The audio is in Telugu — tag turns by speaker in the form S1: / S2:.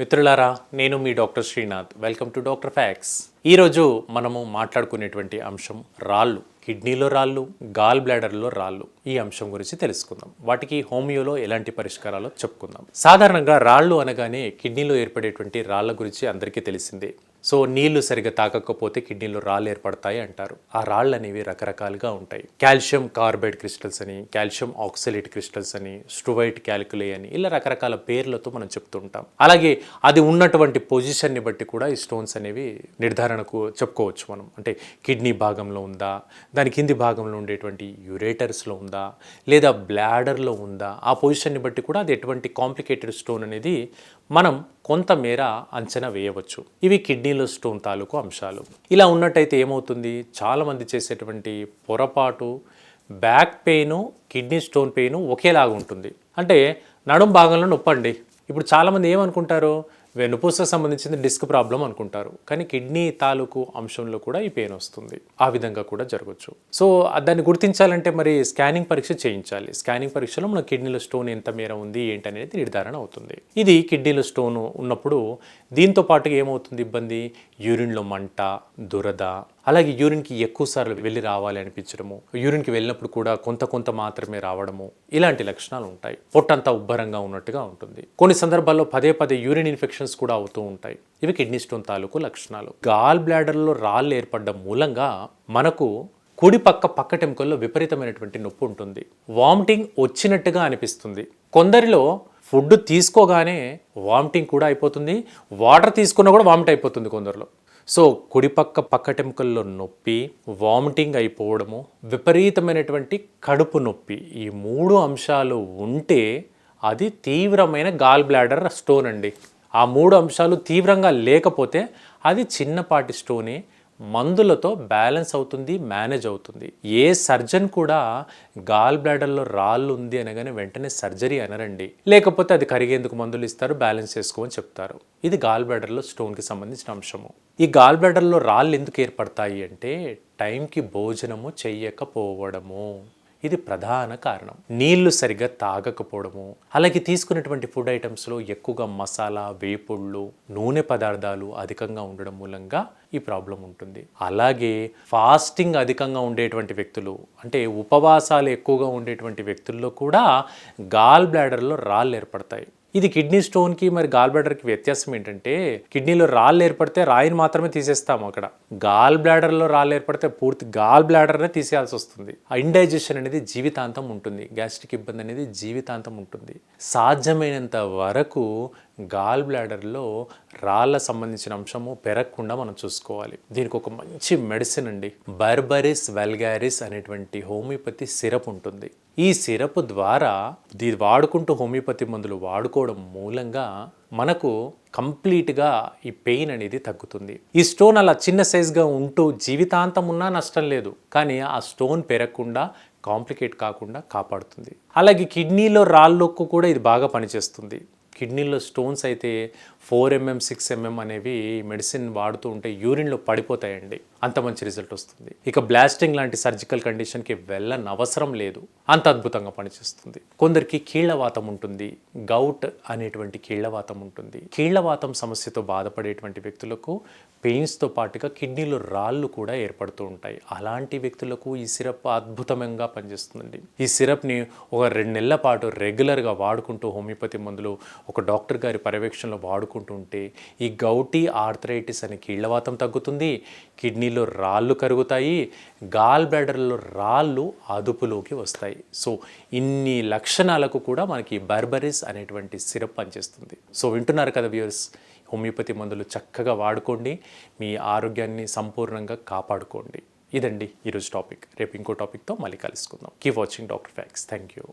S1: మిత్రులారా నేను మీ doctor Srinath. Welcome to doctor facts. ఈరోజు మనము మాట్లాడుకునేటువంటి అంశం రాళ్ళు. కిడ్నీలో రాళ్ళు గాల్ బ్లాడర్లో రాళ్ళు. ఈ అంశం గురించి తెలుసుకుందాం. వాటికి హోమియోలో ఎలాంటి పరిష్కారాలు చెప్పుకుందాం. సాధారణంగా రాళ్ళు అనగానే కిడ్నీలో ఏర్పడేటువంటి రాళ్ళ గురించి అందరికీ తెలిసిందే. సో నీళ్ళు సరిగా తాకకపోతే కిడ్నీలో రాళ్ళు ఏర్పడతాయి అంటారు. ఆ రాళ్ళు అనేవి రకరకాలుగా ఉంటాయి. కాల్షియం కార్బైడ్ క్రిస్టల్స్ అని కాల్షియం ఆక్సిలేట్ క్రిస్టల్స్ అని స్ట్రువైట్ క్యాలిక్యులే అని ఇలా రకరకాల పేర్లతో మనం చెప్తుంటాం అలాగే అది ఉన్నటువంటి పొజిషన్ని బట్టి కూడా ఈ స్టోన్స్ అనేవి నిర్ధారణకు చెప్పుకోవచ్చు మనం. అంటే కిడ్నీ భాగంలో ఉందా దాని కింది భాగంలో ఉండేటువంటి యురేటర్స్లో ఉందా లేదా బ్లాడర్లో ఉందా ఆ పొజిషన్ని బట్టి కూడా అది ఎటువంటి కాంప్లికేటెడ్ స్టోన్ అనేది మనం కొంతమేర అంచనా వేయవచ్చు. ఇవి కిడ్నీలో స్టోన్ తాలూకు అంశాలు. ఇలా ఉన్నట్టయితే ఏమవుతుంది? చాలామంది చేసేటువంటి పొరపాటు back pain kidney stone pain ఒకేలాగా ఉంటుంది అంటే నడుం భాగంలో నొప్పండి. ఇప్పుడు చాలామంది ఏమనుకుంటారు? వెన్నుపూసకు సంబంధించిన డిస్క్ ప్రాబ్లం అనుకుంటారు. కానీ కిడ్నీ తాలూకు అంశంలో కూడా ఈ పెయిన్ వస్తుంది. ఆ విధంగా కూడా జరగచ్చు. సో దాన్ని గుర్తించాలంటే మరి స్కానింగ్ పరీక్ష చేయించాలి. స్కానింగ్ పరీక్షలో మన కిడ్నీలో స్టోన్ ఎంత మేర ఉంది ఏంటనేది నిర్ధారణ అవుతుంది. ఇది కిడ్నీలో స్టోన్ ఉన్నప్పుడు దీంతో పాటుగా ఏమవుతుంది ఇబ్బంది? యూరిన్లో మంట దురద అలాగే యూరిన్కి ఎక్కువ సార్లు వెళ్ళి రావాలి అనిపించడము యూరిన్కి వెళ్ళినప్పుడు కూడా కొంత కొంత మాత్రమే రావడము ఇలాంటి లక్షణాలు ఉంటాయి. పొట్టంతా ఉబ్బరంగా ఉన్నట్టుగా ఉంటుంది. కొన్ని సందర్భాల్లో పదే పదే యూరిన్ ఇన్ఫెక్షన్స్ కూడా అవుతూ ఉంటాయి. ఇవి కిడ్నీ స్టోన్ తాలూకు లక్షణాలు. గాల్ బ్లాడర్లో రాళ్ళు ఏర్పడడం మూలంగా మనకు కుడి పక్క పక్కటెముకల్లో విపరీతమైనటువంటి నొప్పి ఉంటుంది. వామిటింగ్ వచ్చినట్టుగా అనిపిస్తుంది. కొందరిలో ఫుడ్ తీసుకోగానే వామిటింగ్ కూడా అయిపోతుంది. వాటర్ తీసుకున్నా కూడా వామిట్ అయిపోతుంది కొందరిలో. సో కుడిపక్క పక్కటెముకల్లో నొప్పి వామిటింగ్ అయిపోవడము విపరీతమైనటువంటి కడుపు నొప్పి ఈ మూడు అంశాలు ఉంటే అది తీవ్రమైన గాల్ బ్లాడర్ స్టోన్ అండి. ఆ మూడు అంశాలు తీవ్రంగా లేకపోతే అది చిన్నపాటి స్టోనే మందులతో బ్యాలెన్స్ అవుతుంది మేనేజ్ అవుతుంది. ఏ సర్జన్ కూడా గాల్ బ్లాడర్లో రాళ్ళు ఉంది అనగానే వెంటనే సర్జరీ అనరండి. లేకపోతే అది కరిగేందుకు మందులు ఇస్తారు బ్యాలెన్స్ చేసుకోమని చెప్తారు. ఇది గాల్ బ్లాడర్లో స్టోన్కి సంబంధించిన అంశము. ఈ గాల్ బ్లాడర్లో రాళ్ళు ఎందుకు ఏర్పడతాయి అంటే టైంకి భోజనము చెయ్యకపోవడము. ఇది ప్రధాన కారణం. నీళ్ళు సరిగ్గా తాగకపోవడము అలాగే తీసుకున్నటువంటి ఫుడ్ ఐటమ్స్లో ఎక్కువగా మసాలా వేపుళ్ళు నూనె పదార్థాలు అధికంగా ఉండడం మూలంగా ఈ ప్రాబ్లం ఉంటుంది. అలాగే ఫాస్టింగ్ అధికంగా ఉండేటువంటి వ్యక్తులు అంటే ఉపవాసాలు ఎక్కువగా ఉండేటువంటి వ్యక్తుల్లో కూడా గాల్ బ్లాడర్లో రాళ్ళు ఏర్పడతాయి. ఇది కిడ్నీ స్టోన్కి మరి గాల్ బ్లాడర్కి వ్యత్యాసం ఏంటంటే కిడ్నీలో రాళ్ళు ఏర్పడితే రాయిని మాత్రమే తీసేస్తాము అక్కడ. గాల్ బ్లాడర్లో రాళ్ళు ఏర్పడితే పూర్తి గాల్ బ్లాడర్నే తీసేయాల్సి వస్తుంది. ఆ ఇండైజెషన్ అనేది జీవితాంతం ఉంటుంది. గ్యాస్ట్రిక్ ఇబ్బంది అనేది జీవితాంతం ఉంటుంది. సాధ్యమైనంత వరకు గాల్ బ్లాడర్లో రాళ్ళ సంబంధించిన అంశము పెరగకుండా మనం చూసుకోవాలి. దీనికి ఒక మంచి మెడిసిన్ అండి. బర్బరిస్ వెల్గారిస్ అనేటువంటి హోమియోపతి సిరప్ ఉంటుంది. ఈ సిరప్ ద్వారా దీన్ని వాడుకుంటూ హోమియోపతి మందులు వాడుకోవడం మూలంగా మనకు కంప్లీట్గా ఈ పెయిన్ అనేది తగ్గుతుంది. ఈ స్టోన్ అలా చిన్న సైజ్గా ఉంటూ జీవితాంతం ఉన్నా నష్టం లేదు. కానీ ఆ స్టోన్ పెరగకుండా కాంప్లికేట్ కాకుండా కాపాడుతుంది. అలాగే కిడ్నీలో రాళ్ళకు కూడా ఇది బాగా పనిచేస్తుంది. కిడ్నీలో స్టోన్స్ అయితే ఫోర్ ఎంఎం సిక్స్ ఎంఎం అనేవి మెడిసిన్ వాడుతూ ఉంటే యూరిన్లో పడిపోతాయండి. అంత మంచి రిజల్ట్ వస్తుంది. ఇక బ్లాస్టింగ్ లాంటి సర్జికల్ కండిషన్కి వెళ్ళని అవసరం లేదు. అంత అద్భుతంగా పనిచేస్తుంది. కొందరికి కీళ్ళవాతం ఉంటుంది. గౌట్ అనేటువంటి కీళ్ళవాతం ఉంటుంది. కీళ్ళవాతం సమస్యతో బాధపడేటువంటి వ్యక్తులకు పెయిన్స్తో పాటుగా కిడ్నీలో రాళ్ళు కూడా ఏర్పడుతూ ఉంటాయి. అలాంటి వ్యక్తులకు ఈ సిరప్ అద్భుతంగా పనిచేస్తుందండి. ఈ సిరప్ని ఒక రెండు నెలల పాటు రెగ్యులర్గా వాడుకుంటూ హోమియోపతి మందులు ఒక డాక్టర్ గారి పర్యవేక్షణలో వాడుకుంటూ ఉంటే ఈ గౌటీ ఆర్థరైటిస్ అనే కీళ్ళవాతం తగ్గుతుంది. కిడ్నీ కిడ్నీలో రాళ్ళు కరుగుతాయి గాల్ బ్లాడర్లో రాళ్ళు అదుపులోకి వస్తాయి. సో ఇన్ని లక్షణాలకు కూడా మనకి బర్బరిస్ అనేటువంటి సిరప్ పనిచేస్తుంది. సో వింటున్నారు కదా వ్యూర్స్ హోమియోపతి మందులు చక్కగా వాడుకోండి మీ ఆరోగ్యాన్ని సంపూర్ణంగా కాపాడుకోండి. ఇదండి ఈరోజు టాపిక్. రేపు ఇంకో టాపిక్తో మళ్ళీ కలుసుకుందాం. Keep watching doctor facts thank you